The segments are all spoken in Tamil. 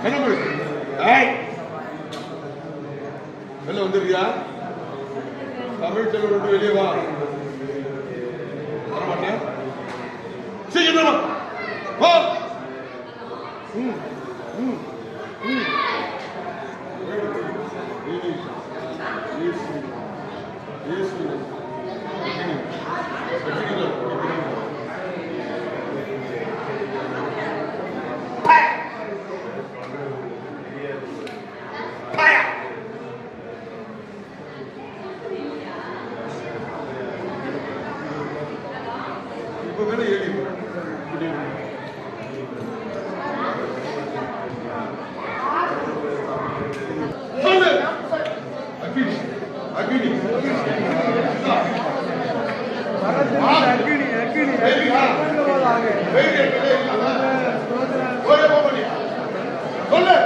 என்ன பண்ணு? வெளில வந்துருக்கியா? தமிழ் செல்வன் விட்டு வெளியே வா. வர மாட்டியா சீக்கிரம் வா ம் ம் ம் இயேசு இயேசு இப்ப வேணா ஏறி இப்படி சொல்லு அக்னி அக்னி அக்கினி அக்கினி வெயிட் வா வெயிட் இல்ல ஓரே போடி சொல்லு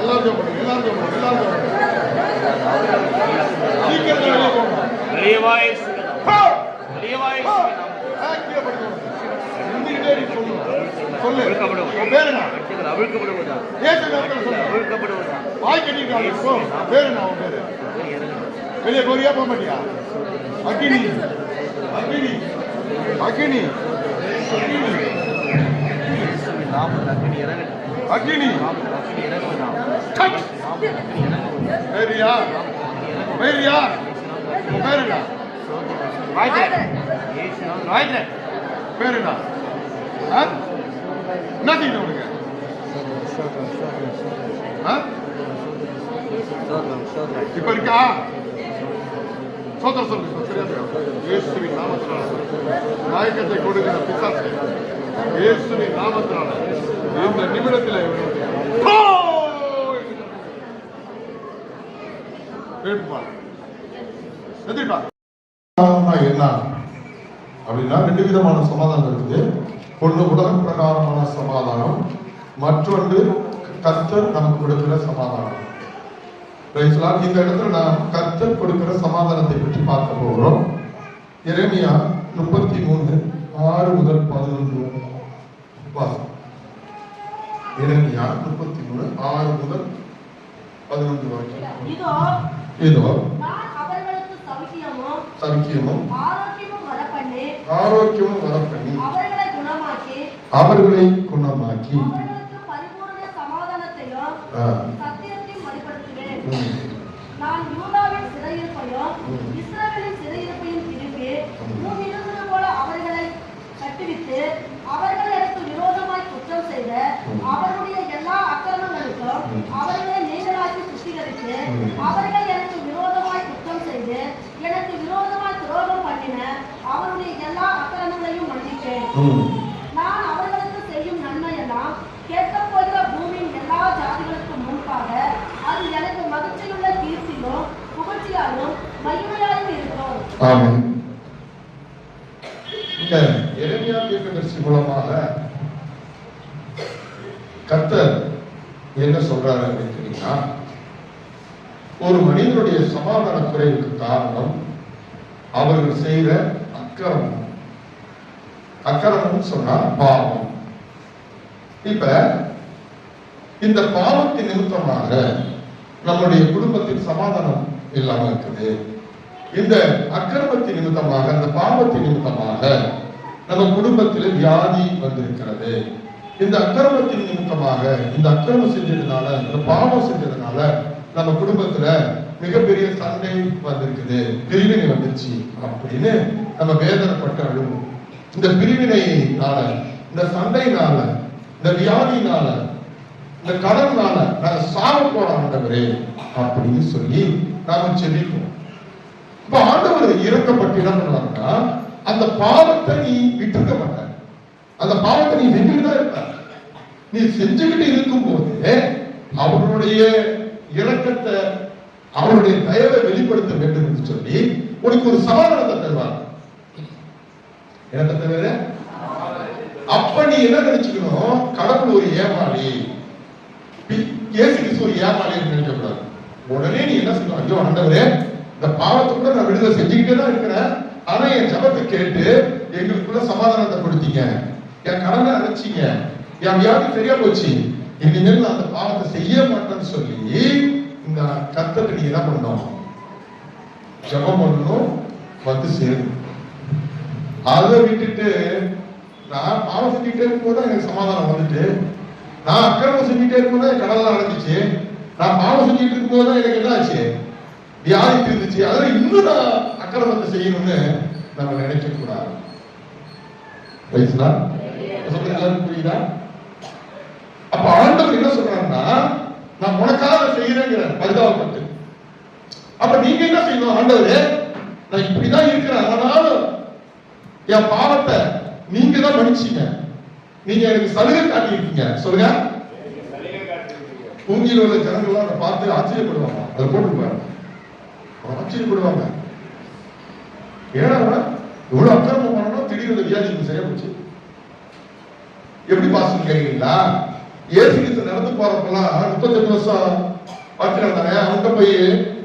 எல்லாரும் ஜெபம் பண்ணுங்க எல்லாரும் ஜெபம் பண்ணுங்க எல்லாரும் ஜெபம் பண்ணுங்க சீக்கிரம் வெளியே போங்க வெளியவாய் போ வெளியவாய் போ ஆக்டிவா பண்ணுங்க நின்னுட்டே நீ சொல்லு சொல்லு அவிழ்க்கப்படுவோம். உன் பேர் என்ன அவிழ்க்கப்படுவதா ஏசு நாமத்தில் சொல்லு அவிழ்க்கப்படுவதா வாய் கட்டிட்டு போ பேர் என்ன உன் பேரு வெளியே போக மாட்டியா அக்னி அக்னி அக்னி அக்னி அக்னி கட் பேரியா பேரியா உன் பேர் என்ன பேர் என்ன? என்ன செய்யணும் உனக்கு? இப்ப இருக்கா சோதர சொல்லுங்க இயேசுவின் நாமத்தினால நாயக்கத்தை கொடுக்கிற பிசாசு இயேசுவின் நாமத்தினால இந்த நிமிடத்தில் என்ன அப்படின்னா ரெண்டு விதமான சமாதானம் இருக்குது. ஒன்று உலக பிரகாரமான சமாதானம் மற்றொன்று கத்தர் நமக்கு கொடுக்கிற சமாதானம். இந்த இடத்துல நாம் கர்த்தர் கொடுக்கிற சமாதானத்தை பற்றி பார்க்க போகிறோம். எரேமியா முப்பத்தி மூணு ஆறு முதல் பதினொன்று வாசம் எரேமியா முப்பத்தி மூணு ஆறு முதல் பதினொன்று வரைக்கும் இதோ சவிக்கியமும் ஆரோக்கியமும் வரப்பண்ணி அவர்களை குணமாக்கி அவர்களை குணமாக்கி அவர்களுக்கு பரிபூர்ண சமாதானத்தையும் ஆ, சத்தியத்தையும் வெளிப்படுத்துவேன் ம், நான் யூதாவின் சிறையிருப்பையும் ம். இஸ்ரவேலின் சிறையிருப்பையும் திருப்பி ம். முன் இருந்தது போல அவர்களை கட்டுவித்து அவர்கள் எனக்கு விரோதமாய் குற்றம் செய்த ம். அவர்களுடைய எல்லா அக்கிரமங்களுக்கும் ம். அவர்களை நீங்களாக்கி சுத்திகரித்து ம். அவர்கள் எனக்கு விரோதமாய் குற்றம் செய்து எனக்கு விரோதமாய் துரோகம் பண்ணின அவருடைய எல்லா அக்கிரமங்களையும் மன்னிப்பேன் ம். நான் அவர்களுக்கு செய்யும் நன்மையெல்லாம் கேட்கப் போகிற பூமியின் எல்லா ஜாதிகளுக்கும் முன்பாக அது எனக்கு மகிழ்ச்சியுள்ள கீர்த்தியும் புகழ்ச்சியாலும் மகிமையாயும் இருக்கும் ஆமென். இங்க எரேமியா தீர்க்கதரிசி மூலமாக கர்த்தர் என்ன சொல்றாரு அப்படின்னு கேட்டீங்கன்னா ஒரு மனிதனுடைய சமாதான குறைவுக்கு காரணம் அவர்கள் செய்கிற அக்கிரமம். அக்கிரமம் சொன்னா பாவம். இப்ப இந்த பாவத்தின் நிமித்தமாக நம்முடைய குடும்பத்தில் சமாதானம் இல்லாம இருக்குது. இந்த அக்கிரமத்தின் நிமித்தமாக இந்த பாவத்தின் நிமித்தமாக நம்ம குடும்பத்தில் வியாதி வந்திருக்கிறது. இந்த அக்கிரமத்தின் நிமித்தமாக இந்த அக்கிரமம் செஞ்சதுனால இந்த பாவம் செஞ்சதுனால நம்ம குடும்பத்துல மிகப்பெரிய சண்டை வந்திருக்குது பிரிவினை வந்துருச்சு அப்படின்னு நம்ம வேதனைப்பட்டு அழுவோம் இந்த பிரிவினைனால இந்த சண்டைனால இந்த வியாதினால இந்த கடன்னால நாங்க சாவு போட ஆண்டவரே அப்படின்னு சொல்லி நாம செல்லிப்போம் இப்ப ஆண்டவர் இறக்கப்பட்டு என்ன பண்ணுவாங்கன்னா அந்த பாவத்தை நீ விட்டுருக்க மாட்ட அந்த பாவத்தை நீ செஞ்சுக்கிட்டு இருப்ப நீ செஞ்சுக்கிட்டு இருக்கும் போது அவருடைய இரக்கத்தை அவருடைய தயவை வெளிப்படுத்த வேண்டும் என்று சொல்லி உனக்கு ஒரு சமாதானத்தை தருவார். என்ன தருவாரு அப்ப நீ என்ன நினைச்சுக்கணும்? கடவுள் ஒரு ஏமாளி. பி- இயேசு கிறிஸ்து ஒரு ஏமாளி நினைக்க கூடாது உடனே நீ என்ன சொல்லணும் ஐயோ ஆண்டவரே இந்த பாவத்தை கூட நான் விடுதலை செஞ்சுக்கிட்டே தான் இருக்கிறேன். ஆனா என் ஜபத்தை கேட்டு எங்களுக்குள்ள சமாதானத்தை கொடுத்தீங்க. என் கடனை அடைச்சிங்க. என் வியாதி சரியா போச்சு. இனிமேல் நான் அந்த பாவத்தை செய்ய மாட்டேன்னு சொல்லி கத்தத்தை நீங்க என்ன பண்ணணும்? ஜபம் பண்ணணும் வந்து சேரும் அதை விட்டுட்டு நான் பாவம் செஞ்சுட்டே இருக்கும்போது எனக்கு சமாதானம் வந்துட்டு நான் அக்கிரமம் செஞ்சுட்டே இருக்கும்போது என் கடலாம் நடந்துச்சு. நான் பாவம் செஞ்சுட்டு இருக்கும்போது தான் எனக்கு என்ன ஆச்சு வியாதி இருந்துச்சு. அதெல்லாம் இன்னும் நான் அக்கிரமத்தை செய்யணும்னு நம்ம நினைக்க கூடாது. வயசுனா புரியுதா? அப்ப ஆண்டவர் என்ன சொல்றாருன்னா நான் உனக்காக செய்யறேங்கிற பரிதாபப்பட்டு. அப்ப நீங்க என்ன செய்யணும் ஆண்டவரே? நான் இப்படிதான் இருக்கிறேன். ஆனாலும் என் பாவத்தை நீங்க தான் மன்னிச்சீங்க. நீங்க எனக்கு சலுகை காட்டியிருக்கீங்க. சொல்லுங்க. பூங்கியில் உள்ள ஜனங்கள்லாம் அதை பார்த்து ஆச்சரியப்படுவாங்க. அதை போட்டுருப்பாங்க ஆச்சரியப்படுவாங்க. ஏன்னா இவ்வளவு அக்கிரமம் பண்ணணும் திடீர்னு வியாதி எனக்கு சரியா போச்சு. எப்படி பாசம் கேட்கிறீங்களா இயேசு நடந்து போறப்பெல்லாம் முப்பத்தெட்டு வருஷம் பார்க்கிறாங்க அவன்கிட்ட போய்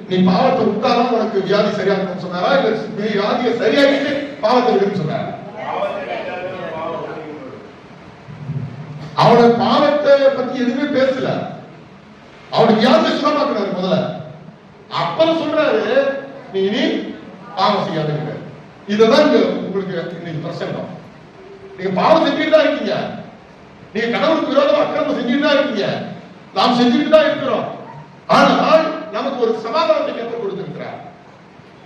நீ பாவத்தை விட்டாலும் உனக்கு வியாதி சரியாகணும்னு சொன்னாரா? இல்ல நீ வியாதியை சரியாகிட்டு பாவத்தை விடுன்னு சொன்னாரா? அவன பாவத்தை பத்தி எதுவுமே பேசல. அவனுக்கு வியாதியை சுகமாக்குறாரு முதல்ல. அப்புறம் சொல்றாரு நீ இனி பாவம் செய்யாதுங்கிற இதுதான் உங்களுக்கு இன்னைக்கு பிரசங்கம். நீங்க பாவம் செஞ்சுட்டு தான் இருக்கீங்க. நீங்க கடவுளுக்கு விரோதமா அக்கிரமம் செஞ்சுட்டு தான் இருக்கீங்க நாம் செஞ்சுட்டு தான் இருக்கிறோம். ஆனால் நமக்கு ஒரு சமாதானத்தை கற்றுக் கொடுத்திருக்கிறார்.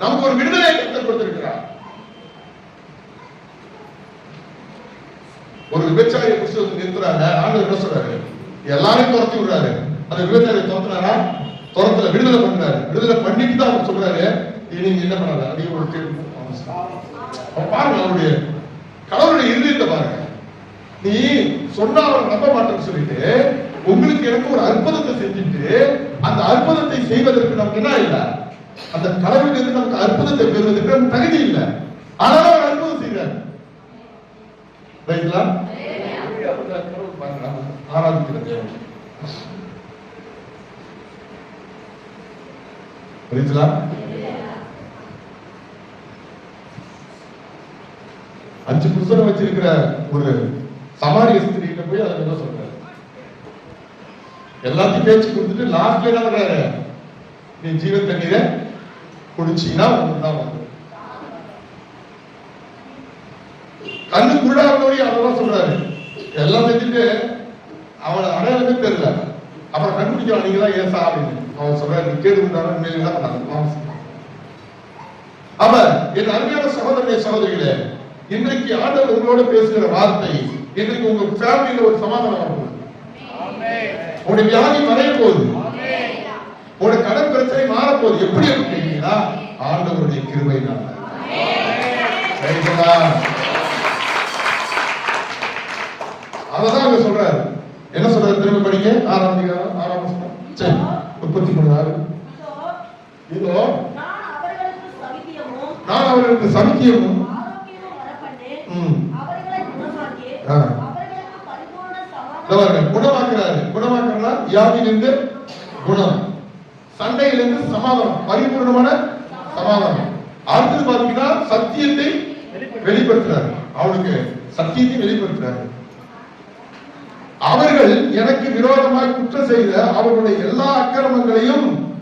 நமக்கு ஒரு விடுதலையை கற்றுக் கொடுத்திருக்கிறார். ஒரு விபச்சாரிய புருஷன் நிறுத்துறாங்க ஆண்டு என்ன சொல்றாரு? எல்லாரையும் துரத்தி விடுறாரு. அந்த விபச்சாரியை துரத்துனாரா? துரத்துல விடுதலை பண்றாரு விடுதலை பண்ணிட்டு தான் அவர் சொல்றாரு. நீங்க என்ன பண்ணாத? அதிக ஒரு அவன் பாருங்க அவருடைய கடவுளுடைய இருதயத்தை பாருங்க. நீ சொன்னா அவன் நம்ப மாட்டேன்னு சொல்லிட்டு உங்களுக்கு எனக்கு ஒரு அற்புதத்தை செஞ்சுட்டு அந்த அற்புதத்தை செய்வதற்கு நமக்கு என்ன இல்ல? அந்த கடவுளுக்கு நமக்கு அற்புதத்தை பெறுவதற்கு நமக்கு தகுதி இல்லை. ஆனாலும் அவர் அற்புதம் செய்கிறார் ரைட்டுங்களா ஆராதிக்கிற தேவன் புரியுதுங்களா அஞ்சு புருஷனை வச்சிருக்கிற ஒரு சமாரிய ஸ்திரீகிட்ட போய் அதை என்ன சொல்றாரு. எல்லாத்தையும் பேச்சு கொடுத்துட்டு லாஸ்ட்ல என்ன பண்றாரு நீ ஜீவ தண்ணீரை குடிச்சீங்கன்னா உங்களுக்கு தான் வந்து கண்ணு குருடானவரையும் அதெல்லாம் சொல்றாரு. எல்லாம் செஞ்சுட்டு அவனை அடையாளமே தெரியல. அப்புறம் கண்டுபிடிக்கிறான் நீங்க தான் ஏசா அப்படின்னு அவன் சொல்றாரு நீ கேடு உண்டான மேல தான் பண்ணாங்க அவ என் அருமையான சகோதரனே சகோதரிகளே இன்றைக்கு ஆண்டவர் உங்களோட பேசுகிற வார்த்தை இன்றைக்கு உங்க ஃபேமிலியில ஒரு சமாதானம் வரப்போகுது உங்களுடைய வியாதி மறைய போகுது உங்களுடைய கடன் பிரச்சனை மாற போகுது எப்படி இருக்கு கேட்டீங்களா ஆண்டவருடைய கிருபையினால? அததான் சொல்றாரு. என்ன சொல்றாரு திரும்ப படிங்க? ஆறாம் வசனம். சரி முப்பத்தி மூணு ஆறு இதோ நான் அவர்களுக்கு சமிக்கியமும் ஆரோக்கியமும் வரப்பண்ணி ம். அவர்களை குணமாக்கி ஆ. அவர்களுக்கு பரிபூர்ண இதோ பாருங்க, சமாதானம் குணமாக்குறாரு. குணமாக்குறா வியாதியிலிருந்து குணம். சண்டையிலிருந்து சமாதானம். பரிபூர்ணமான சமாதானம். அடுத்தது பார்த்தீங்கன்னா சத்தியத்தை வெளிப்படுத்துறாரு. அவனுக்கு சத்தியத்தை வெளிப்படுத்துறாரு. அவர்கள் எனக்கு விரோதமாய் குற்றம் செய்த அவர்களுடைய எல்லா அக்கிரமங்களையும்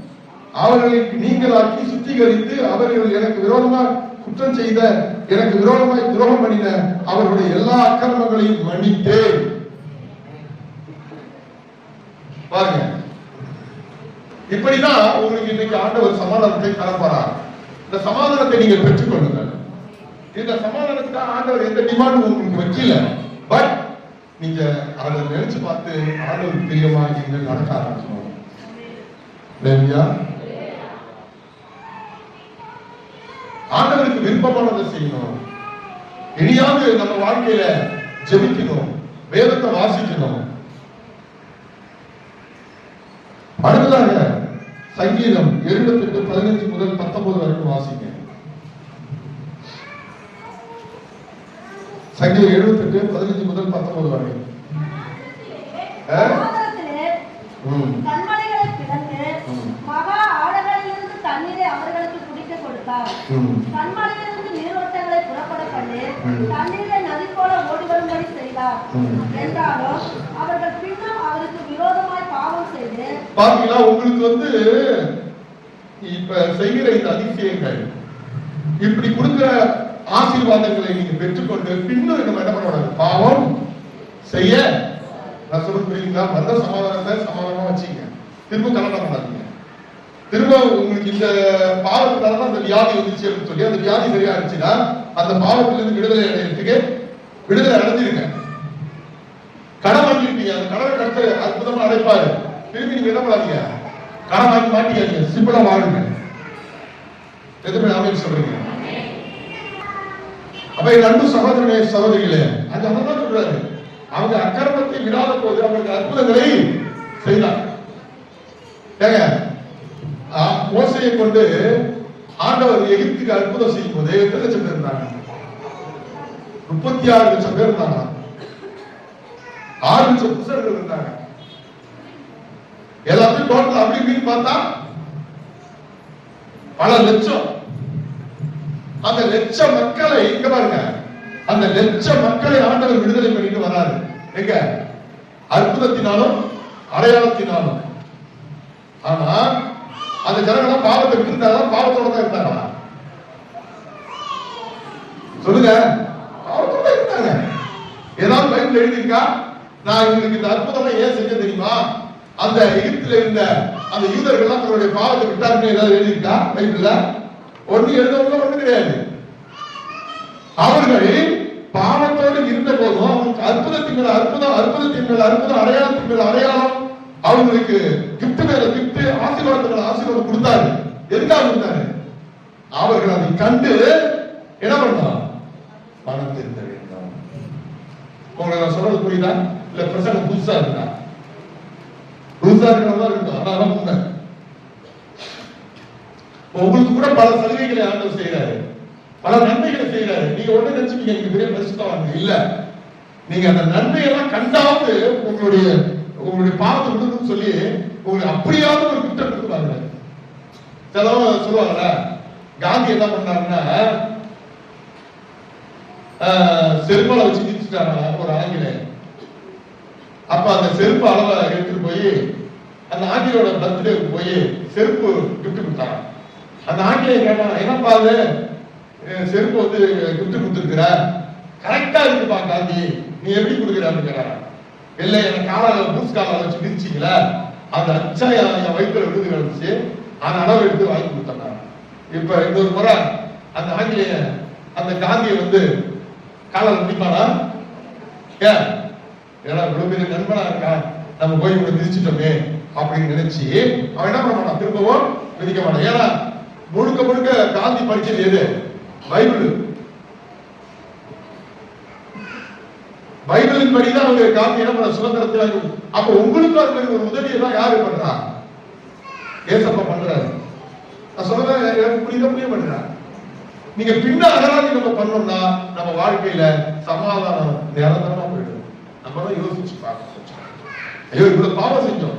அவர்களை நீங்களாக்கி சுத்திகரித்து அவர்கள் எனக்கு விரோதமாக குற்றம் செய்த எனக்கு விரோதமாய் துரோகம் பண்ணின அவர்களுடைய எல்லா அக்கிரமங்களையும் மன்னித்தேன். பாருங்க. இப்படிதான் உங்களுக்கு இன்னைக்கு ஆண்டவர் சமாதானத்தை தரப்போறார். இந்த சமாதானத்தை நீங்க பெற்றுக்கொள்ளுங்கள் இந்த சமாதானத்துக்காக ஆண்டவர் எந்த டிமாண்டும் உங்களுக்கு வைக்கல. பட் நீங்க அதை நினைச்சு பார்த்து ஆண்டவர் பிரியமா நீங்க நடக்க ஆரம்பிச்சோம் இல்லையா ஆண்டவருக்கு விருப்பமானதை செய்யணும். இனியாவது நம்ம வாழ்க்கையில ஜெபிக்கணும். வேதத்தை வாசிக்கணும். அடுத்ததாக சங்கீதம் எழுபத்தெட்டு பதினஞ்சு முதல் பத்தொன்பது வரைக்கும் வாசிங்க. சங்கீதம் எழுபத்தெட்டு பதினஞ்சு முதல் பத்தொன்பது வரைக்கும் கண்மலையிலிருந்து நீரோட்டங்களை புறப்பட பண்ணி. ம். தண்ணீரை நதி போல ஓடி வரும்படி செய்தார் ம். என்றாலும் அவர்கள் பின்னும் அவருக்கு விரோதமாய் பாவம் செய்து பாத்தீங்களா? உங்களுக்கு வந்து இப்ப செய்கிற இந்த அதிசயங்கள் இப்படி கொடுக்கிற ஆசீர்வாதங்களை நீங்க பெற்றுக்கொண்டு பின்னும் நம்ம என்ன பண்ணக்கூடாது பாவம் செய்ய. நான் சொல்றது புரியுங்களா வந்த சமாதானத்தை சமாதானமா வச்சுங்க திரும்ப கலந்த பண்ணாதீங்க. திரும்ப உங்களுக்கு இந்த பாவத்தினால தான் அந்த வியாதி வந்துச்சு அப்படின்னு சொல்லி அந்த வியாதி சரியா இருந்துச்சுன்னா அந்த பாவத்திலிருந்து விடுதலை அடையிறதுக்கு விடுதலை அடைஞ்சிருங்க. கடன் வாங்கிருப்பீங்க அந்த கடனை கடத்த அற்புதமா அடைப்பாரு. திரும்பி நீங்க என்ன பண்ணாதீங்க? கடன் வாங்கி மாட்டிக்காதீங்க சிம்பிளா வாழுங்க. எதுவுமே ஆமென் சொல்றீங்க? அப்ப என் அன்பு சகோதரனே சகோதரிகளே அந்த அதான் சொல்றாரு. அவங்க அக்கிரமத்தை விடாத போது அவங்களுக்கு அற்புதங்களை செய்தார் ஏங்க மோசையை கொண்டு ஆண்டவர் எகிப்துக்கு அற்புதம் செய்யும் போது எத்தனை லட்சம் பேர் இருந்தாங்க? முப்பத்தி ஆறு லட்சம் பேர் இருந்தாங்க. ஆறு லட்சம் புருஷர்கள் இருந்தாங்க. எல்லாத்தையும் டோட்டல் அப்படி இப்படின்னு பார்த்தா பல லட்சம். அந்த லட்ச மக்களை இங்க பாருங்க. அந்த லட்ச மக்களை ஆண்டவர் விடுதலை பண்ணிட்டு வராரு. எங்க? அற்புதத்தினாலும் அடையாளத்தினாலும். ஆனா அந்த ஜனங்களாம் பாவத்தை விட்டுருந்தாங்களா பாவத்தோட தான் இருந்தாங்களா சொல்லுங்க. பாவத்தோட தான் இருந்தாங்க. ஏதாவது பைபிள் எழுதியிருக்கா? நான் இவங்களுக்கு இந்த அற்புதமா ஏன் செஞ்ச தெரியுமா? அந்த எகிப்துல இருந்த அந்த யூதர்கள்லாம் தங்களுடைய பாவத்தை விட்டாருன்னு ஏதாவது எழுதியிருக்கா பைபிள்ல? ஒண்ணு எழுதவங்க ஒண்ணு கிடையாது. அவர்கள் பாவத்தோடு இருந்த போதும் அவங்களுக்கு அற்புதத்தின் மேல அற்புதம் அற்புதத்தின் மேல அற்புதம் அடையாளத்தின் மேல அடையாளம் அவங்களுக்கு கிப்ட் மேல கிப்ட் ஆசீர்வாதத்தின் ஆசீர்வாதம் கொடுத்தாரு. எதுக்காக கொடுத்தாரு? அவர்கள் அதை கண்டு என்ன பண்ணலாம்? பணம் திருந்த வேண்டும். உங்களுக்கு நான் சொல்றது புரியுதா? இல்ல பிரசங்க புதுசா இருக்கா? புதுசா இருக்கிறதா இருக்கும் அதான் உண்மை. உங்களுக்கு கூட பல சலுகைகளை ஆண்டவர் செய்யறாரு பல நன்மைகளை செய்யறாரு நீங்க ஒண்ணு நினைச்சுக்கீங்க நீங்க பெரிய பரிசுத்தவாங்க இல்ல. நீங்க அந்த நன்மையெல்லாம் கண்டாவது உங்களுடைய உங்களுடைய பாவத்தை விடுதுன்னு சொல்லி உங்களுக்கு அப்படியாவது ஒரு குற்றம் கொடுத்துருவாங்க சிலவங்க சொல்லுவாங்கல்ல காந்தி என்ன பண்ணாருன்னா ஆஹ், செருப்பால வச்சு மிதிச்சுட்டாங்க ஒரு ஆங்கில. அப்ப அந்த செருப்பு அளவை எடுத்துட்டு போய் அந்த ஆங்கிலோட பர்த்டேக்கு போய் செருப்பு கிஃப்ட் கொடுத்தாங்க அந்த ஆங்கிலேயன் கேட்டான் என்னப்பா அது செருப்பு வந்து கிஃப்ட் கொடுத்துருக்குற? கரெக்டா இருக்குப்பா காந்தி. நீ எப்படி கொடுக்குறான்னு கேட்டான் இல்லை எனக்கு காலால பூஸ் காலால வச்சு மிதிச்சிக்கல. அந்த அச்சா என் வயிற்றுல விழுந்து கிடந்துச்சு. அந்த அளவு எடுத்து வாங்கி கொடுத்தாங்க இப்ப இன்னொரு முறை அந்த ஆங்கிலேயன் அந்த காந்தியை வந்து காலால் மிதிப்பானா? ஏன்? ஏன்னா இவ்வளவு பெரிய நண்பனா இருக்கா? நம்ம போய் இவனை மிதிச்சிட்டோமே அப்படின்னு நினைச்சு அவன் என்ன பண்ண மாட்டான்? திரும்பவும் மிதிக்க மாட்டான். ஏன்னா முழுக்க முழுக்க காந்தி படிச்சது எது? பைபிள். பைபிளின் படிதான் அவங்க காந்தி என்ன பண்ண சுதந்திரத்தில் அப்ப உங்களுக்கு அவர்களுக்கு ஒரு உதவி எல்லாம் யாரு பண்றா? ஏசப்பா பண்றாரு. நான் சொல்றேன் எனக்கு புரியுத புரிய பண்றேன் நீங்க பின்ன அகராதி நம்ம பண்ணோம்னா நம்ம வாழ்க்கையில சமாதானம் நிரந்தரமா போயிடும். நம்ம தான் யோசிச்சு பார்க்கணும். ஐயோ இவ்வளவு பாவம் செஞ்சோம்.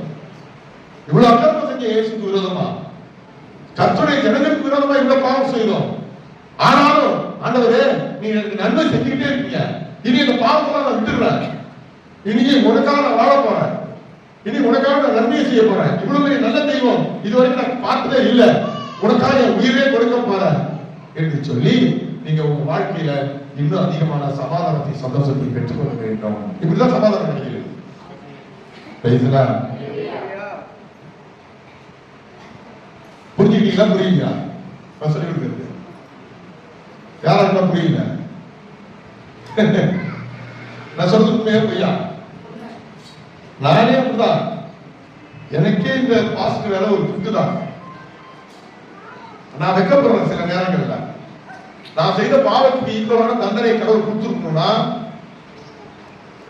இவ்வளவு அக்கிரமம் செஞ்ச இயேசுக்கு விரோதமா? கத்துடைய ஜனங்களுக்கு விரோதமா இவ்வளவு பாவம் செய்தோம். ஆனாலும் ஆண்டவரே நீங்க எனக்கு நன்மை செஞ்சுக்கிட்டே இருக்கீங்க. இனி இந்த பாவத்தை நான் விட்டுடுறேன் இன்னைக்கு உனக்காக நான் வாழ போறேன். இனி உனக்காக நான் நன்மையை செய்ய போறேன். இவ்வளவு பெரிய நல்ல தெய்வம் இதுவரைக்கும் நான் பார்த்ததே இல்லை. உனக்காக என் உயிரே கொடுக்க போறேன் என்று சொல்லி நீங்க உங்க வாழ்க்கையில இன்னும் அதிகமான சமாதானத்தை சந்தோஷத்தை பெற்றுக்கொள்ள வேண்டும். இப்படிதான் சமாதானம் கிடைக்கிறது பேசுறா புரிஞ்சுக்கிட்டீங்களா? புரியுங்களா நான் சொல்லி கொடுக்குறது. யாராருக்கா புரியல? நான் சொல்றது உண்மையா பொய்யா? நானே அப்படிதான். எனக்கே இந்த பாஸ்ட் வேலை ஒரு குத்து தான். நான் வெக்கப்படுறேன் சில நேரங்கள்ல. நான் செய்த பாவத்துக்கு ஈக்குவலான தண்டனை கடவுள் கொடுத்துருக்கணும்னா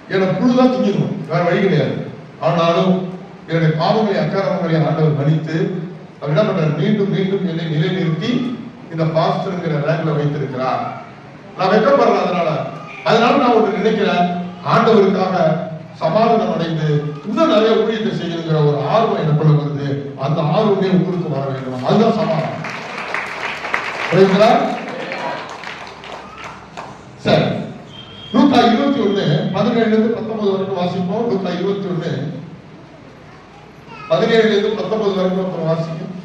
எனக்கு புழுதான் திங்கணும் வேற வழி கிடையாது. ஆனாலும் என்னுடைய பாவங்களை அக்காரங்களை ஆண்டவர் மன்னித்து அவர் என்ன மீண்டும் மீண்டும் என்னை நிலைநிறுத்தி இந்த பாஸ்டருங்கிற ரேங்க்ல வைத்திருக்கிறார். நான் வெக்கப்படுறேன் அதனால. அதனால நான் ஒன்று நினைக்கிறேன் ஆண்டவருக்காக சமாதானம் அடைந்து இன்னும் நிறைய ஊழியத்தை செய்யணுங்கிற ஒரு ஆர்வம் எனக்குள்ள வருது. அந்த ஆர்வமே உங்களுக்கு வர வேண்டும். அதுதான் சமாதானம். புரியுதுங்களா? சரி. நூத்தா இருபத்தி ஒண்ணு பதினேழுல இருந்து பத்தொன்பது வரைக்கும் வாசிப்போம். லூக்கா இருபத்தி ஒண்ணு பதினேழுல இருந்து பத்தொன்பது வரைக்கும் வாசிக்கும்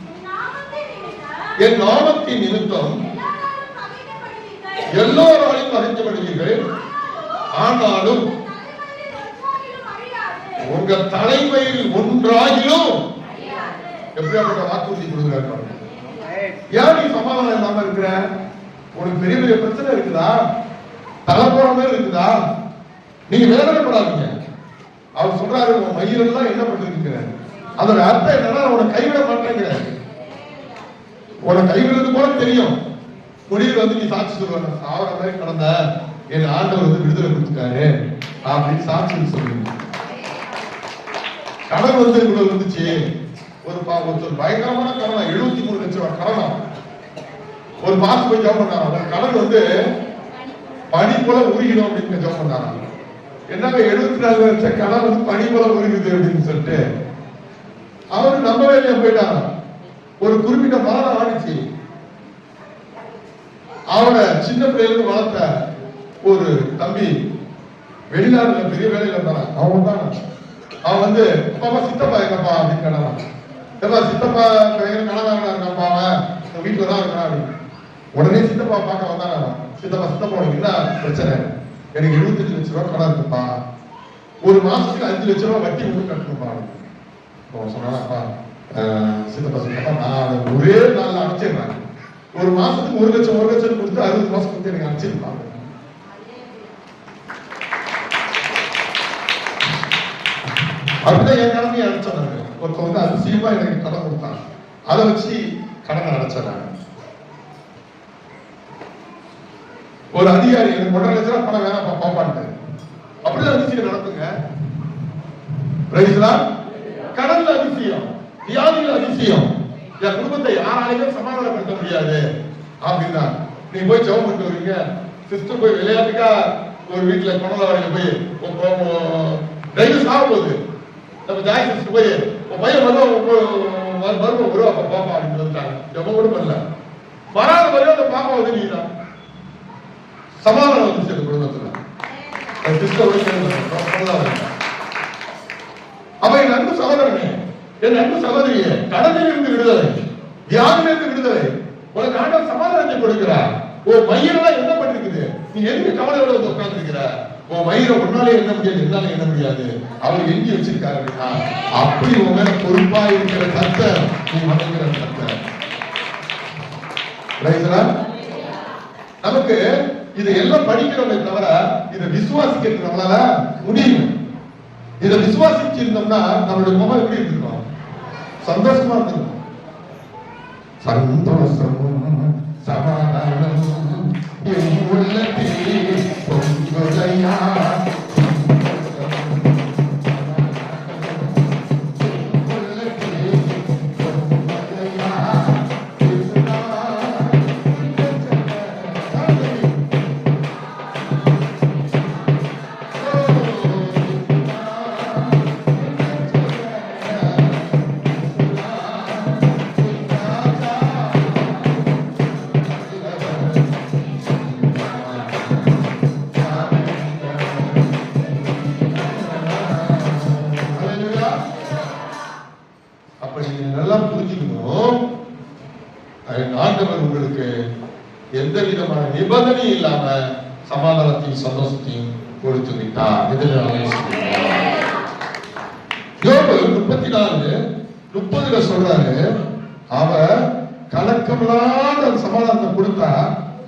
என் நாமத்தின் நிமித்தம் எல்லோராலையும் அறிஞ்சப்படுவீர்கள் ஆனாலும் உங்க தலைமையில் ஒன்றாகிலும் எப்படியாப்பட்ட வாக்குறுதி கொடுக்குறாரு பாருங்க. ஏன் நீ சமாதானம் இல்லாம இருக்கிற? உனக்கு பெரிய பெரிய பிரச்சனை இருக்குதா? தலை போற மாதிரி இருக்குதா? நீங்க வேதனைப்படாதீங்க. அவர் சொல்றாரு உன் மயிரெல்லாம் என்ன பண்ணிருக்கிற? அதோட அர்த்தம் என்னன்னா உன கைவிட மாட்டேங்கிற. உன கைவிடுறது போல தெரியும். முடிவில் வந்து நீ சாட்சி சொல்லுவாங்க. சாவர மாதிரி கடந்த என் ஆண்டவர் வந்து விடுதலை கொடுத்துட்டாரு. அப்படின்னு சாட்சி சொல்லுவீங்க. கடன் வந்து இவ்வளவு இருந்துச்சு. ஒரு பா- ஒருத்தர் பயங்கரமான கடனா எழுபத்தி மூணு லட்சம் ரூபாய் கடனா ஒரு மாசம் போய் ஜெபம் பண்ணாராம் கடன் வந்து பனி போல உருகிடும் அப்படின்னு ஜெபம் பண்ணாராம் என்னங்க எழுபத்தி நாலு லட்சம் கடன் வந்து பனி போல உருகுது அப்படின்னு சொல்லிட்டு. அவரு நம்பவே இல்லையா போயிட்டாராம் ஒரு குறிப்பிட்ட மரணம் ஆடிச்சு அவரை சின்ன பிள்ளைகளுக்கு வளர்த்த ஒரு தம்பி வெளிநாட்டுல பெரிய வேலையில இருந்தான். அவன் தான் அவன் வந்து பாப்பா சித்தப்பா எங்கப்பா அப்படின்னு கேட்டான். ஏப்பா சித்தப்பா கையில கணவன் இருக்கான்ப்பா அவன். வீட்டுல தான் இருக்கான் அப்படின்னு. உடனே சித்தப்பா பார்க்க வந்தாங்க அவன். சித்தப்பா சித்தப்பா உனக்கு என்ன பிரச்சனை எனக்கு இருபத்தஞ்சு லட்ச ரூபா கடன் இருக்குப்பா. ஒரு மாசத்துக்கு அஞ்சு லட்ச ரூபா வட்டி வந்து கட்டணும்ப்பா அப்படின்னு. அவன் சொன்னாப்பா சித்தப்பா சித்தப்பா நான் அதை ஒரே நாள்ல அடைச்சிடுறேன். ஒரு மாசத்துக்கு ஒரு லட்சம் ஒரு லட்சம் கொடுத்து அறுபது மாசம் கொடுத்து எனக்கு அனுப்பிச்சிருப்பாங்க. அப்படிதான் என் கடமையை அனுப்பிச்சாங்க. ஒருத்தர் வந்து அதிசயமா எனக்கு கடன் கொடுத்தான். அதை வச்சு கடனை அடைச்சாங்க. ஒரு அதிகாரி எனக்கு ஒன்றரை லட்ச ரூபாய் பணம் வேணாம் பாப்பான்ட்டு. அப்படிதான் அதிசயம் நடத்துங்க ரைஸ்லா கடல்ல அதிசயம். வியாதியில் அதிசயம். இந்த குடும்பத்தை யாராலையும் சமாதானப்படுத்த முடியாது. அப்படின்னா நீ போய் ஜெபம் பண்ணிட்டு வரீங்க சிஸ்டர் போய் விளையாட்டுக்கா ஒரு வீட்டுல கொண்டதாரில போய் டைவர்ஸ் ஆக போகுது நம்ம ஜாய் சிஸ்டர் போய் உன் பையன் வருவோம் வருவோம் வருவா பாப்பா அப்படின்னு சொல்லிட்டாங்க. ஜெபம் கூட பண்ணல. வராத வரையும் அந்த பாப்பா வந்து நீ சமாதானம் வந்துச்சு அந்த குடும்பத்துல சிஸ்டர் போய் கொண்டதாரி அவ என் அன்பு சகோதரனே என் அன்பு சகோதரிய கடனில் இருந்து விடுதலை தியானிலிருந்து விடுதலை. உனக்கு ஆண்டவர் சமாதானத்தை கொடுக்கிறார். உன் மயிரெல்லாம் என்ன பண்ணிருக்குது? நீ எதுக்கு கவலையோட வந்து உட்கார்ந்துருக்கிற? உன் மயிரை உன்னாலே என்ன முடியாது என்னால என்ன முடியாது. அவர் எங்கி வச்சிருக்காரு அப்படின்னா அப்படி உன் மேல பொறுப்பா இருக்கிற கத்த நீ வணங்குற கத்த நமக்கு இதை எல்லாம் படிக்கிறோமே தவிர இதை விசுவாசிக்கிறது நம்மளால முடியும் இதை விசுவாசிச்சு இருந்தோம்னா நம்மளுடைய முகம் எப்படி இருந்திருக்கோம்? சந்தோஷமா இருக்கும் சந்தோஷமும் சமாதானமும் என் உள்ளத்தில் நிபந்தனையும் இல்லாம சமாதானத்தையும் சந்தோஷத்தையும் கொடுத்து விட்டார். யோபு முப்பத்தி நாலு முப்பதுல சொல்றாரு அவர் கலக்கமில்லாத சமாதானத்தை கொடுத்தா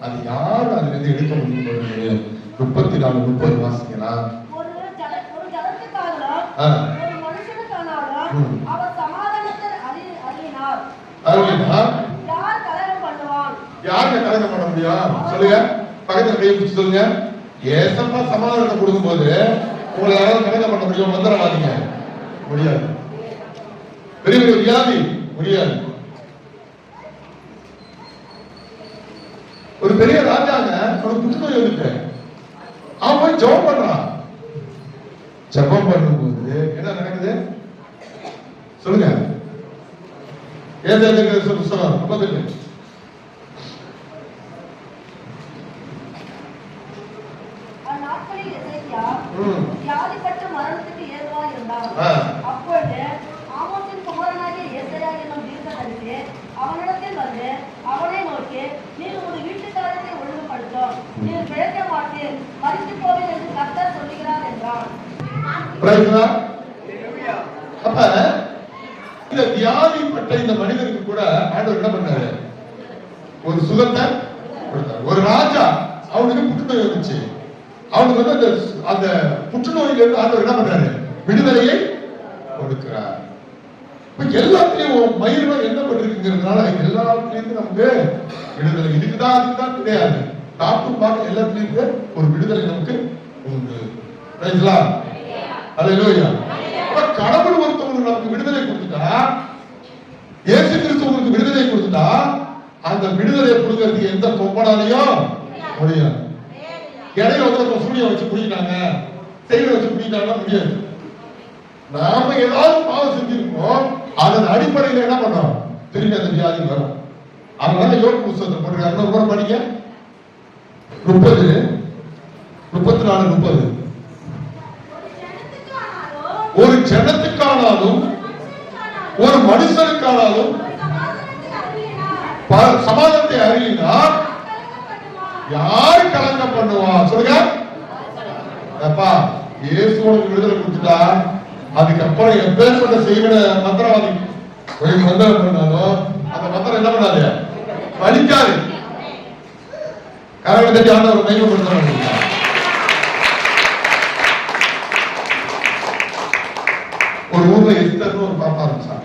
அது யாரும் அதுல இருந்து எடுக்க முடியும் முப்பத்தி நாலு முப்பது வாசிங்களா? ஒரு ஜன ஒரு ஜனத்துக்காகலாம் ஆ. ஒரு மனுஷனுக்கானாலும் ம். அவர் சமாதானத்தை அறி- அறியினார் அறிவினா யார் கலகம் பண்ணுவான் யாருங்க பண்ண முடியும்? சொல்லுங்க. பக்கத்துல கை பிடிச்சு சொல்லுங்க. ஏசப்பா சமாதானத்தை கொடுக்கும்போது உங்களை யாராவது கலக்கம் பண்ண முடியும்? வந்துடாதீங்க முடியாது. பெரிய பெரிய வியாதி. முடியாது. ஒரு பெரிய ராஜாங்க ஒரு புற்றுநோய் வந்துட்டு. அவன் போய் ஜெபம் பண்றான். ஜெபம் பண்ணும்போது என்ன நடக்குது? சொல்லுங்க. ஏன் புத்தகம் முப்பத்தெட்டு அந்நாட்களில் எசேக்கியா ம். Praise the Lord. அப்ப இந்த வியாதிப்பட்ட இந்த மனிதனுக்கு கூட ஆண்டவர் என்ன பண்ணாரு ஒரு சுகத்தை கொடுத்தார். ஒரு ராஜா அவனுக்கு புற்றுநோய் வந்துச்சு. அவனுக்கு வந்து அந்த அந்த புற்றுநோயில இருந்து ஆண்டவர் என்ன பண்றாரு? விடுதலையை கொடுக்கிறார். இப்ப எல்லாத்துலயும் மயிர்கள் என்ன பண்ணிருக்குங்கிறதுனால எல்லாத்துலயும் நமக்கு விடுதலை. இதுக்குதான் அதுக்குதான் கிடையாது. டாப்பு பாட்டு எல்லாத்துலயும் ஒரு விடுதலை நமக்கு உண்டு. Praise the கடவுள் ஒருத்தவங்களுக்கு நமக்கு விடுதலை கொடுத்துட்டா இயேசு கிறிஸ்து உங்களுக்கு விடுதலை கொடுத்துட்டா அந்த விடுதலையை கொடுக்கறதுக்கு எந்த கொம்பனாலையும் முடியாது. இடையில வந்து நம்ம சூனியம் வச்சு பிடிக்கிட்டாங்க செயலை வச்சு பிடிக்கிட்டாங்கன்னா முடியாது. நாம ஏதாவது பாவம் செஞ்சிருக்கோம் அதன் அடிப்படையில் என்ன பண்றோம்? திரும்பி அந்த வியாதி வரும் அதனால யோக புஸ்தகத்தை போட்டிருக்காங்க. இன்னொரு முறை படிங்க. முப்பது. முப்பத்தி நாலு முப்பது. ஒரு ஜனத்துக்கானாலும் ஒரு மனுஷனுக்கானாலும் சமாதானத்தை அருளினார். யார் அறிவினார் கலங்க பண்ணுவா? சொல்லுங்க. அப்பா இயேசு உனக்கு விடுதலை கொடுத்துட்டா? அதுக்கப்புறம் எப்பேற்பட்ட செய்வன மந்திரவாதி. மந்திரம் பண்ணாலும் அந்த மந்திரம் என்ன பண்ணாது? வலிக்காது கரங்களை தட்டி ஆண்டவர் மையப்படுத்த ஒரு ஊர்ல எஸ்தர்னு ஒரு பாப்பா இருந்துச்சா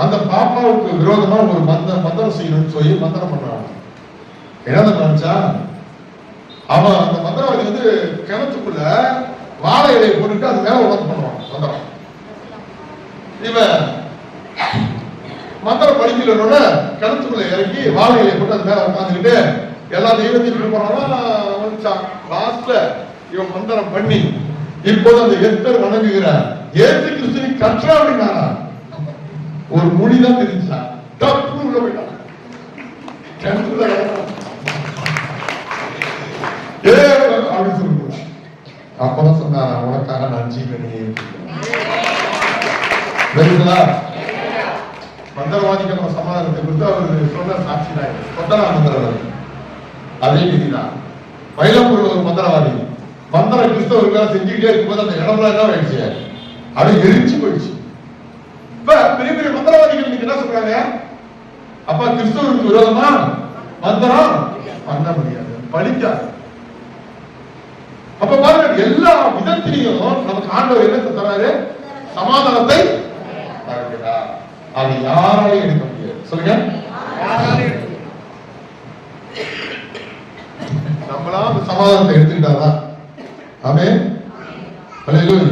அந்த பாப்பாவுக்கு விரோதமா ஒரு மந்த மந்திரம் செய்யணும்னு சொல்லி மந்திரம் பண்றாங்க. என்ன நினைச்சா அவன் அந்த மந்திரவாதி வந்து கிணத்துக்குள்ள வாழை இலையை போட்டுட்டு அது மேல உட்காந்து பண்ணுவான் மந்திரம். இவன் மந்திரம் படிக்கலன்னு கிணத்துக்குள்ள இறங்கி வாழை இலையை போட்டு அது மேல உட்காந்துக்கிட்டு எல்லா தெய்வத்தையும் இது வந்துச்சான் லாஸ்ட்ல இவன் மந்திரம் பண்ணி இப்போது அந்த எத்தர் வணங்குகிறார். ஏசு கிறிஸ்துவின் கற்றா ஒரு ஒரு மொழிதான் தெரிஞ்சா டப்பு உள்ள போயிட்டான் கிணத்துக்குள்ள ஏ அப்படின்னு சொல்லுங்க அப்பதான் சொன்னாரா உனக்காக நான் ஜீவனையே தெரியுங்களா மந்திரவாதிக்கு நம்ம சமாதானத்தை கொடுத்து அவர் சொன்ன சாட்சி தான் சொத்தனா மந்திரவாதி அதே விதிதான். மயிலாப்பூர் ஒரு மந்திரவாதி மந்திர கிறிஸ்தவர்கள் செஞ்சுக்கிட்டே இருக்கும்போது அந்த இடம்லாம் என்ன ஆயிடுச்சு? அப்படியே எரிச்சு போயிடுச்சு. பெரிய பெரிய மந்திரவாதிகள் இன்னைக்கு என்ன சொல்றாங்க? அப்பா கிறிஸ்தவருக்கு விரோதமா மந்திரம் பண்ண முடியாது. படிக்காது அப்ப பாருங்க எல்லா விதத்திலையும் நமக்கு ஆண்டவர் என்ன தராரு? சமாதானத்தை தருகிறார். அது யாராலையும் எடுக்க முடியாது. சொல்லுங்க. நம்மளா அந்த சமாதானத்தை எடுத்துக்கிட்டாதான். ஆமே அல்லேலூயா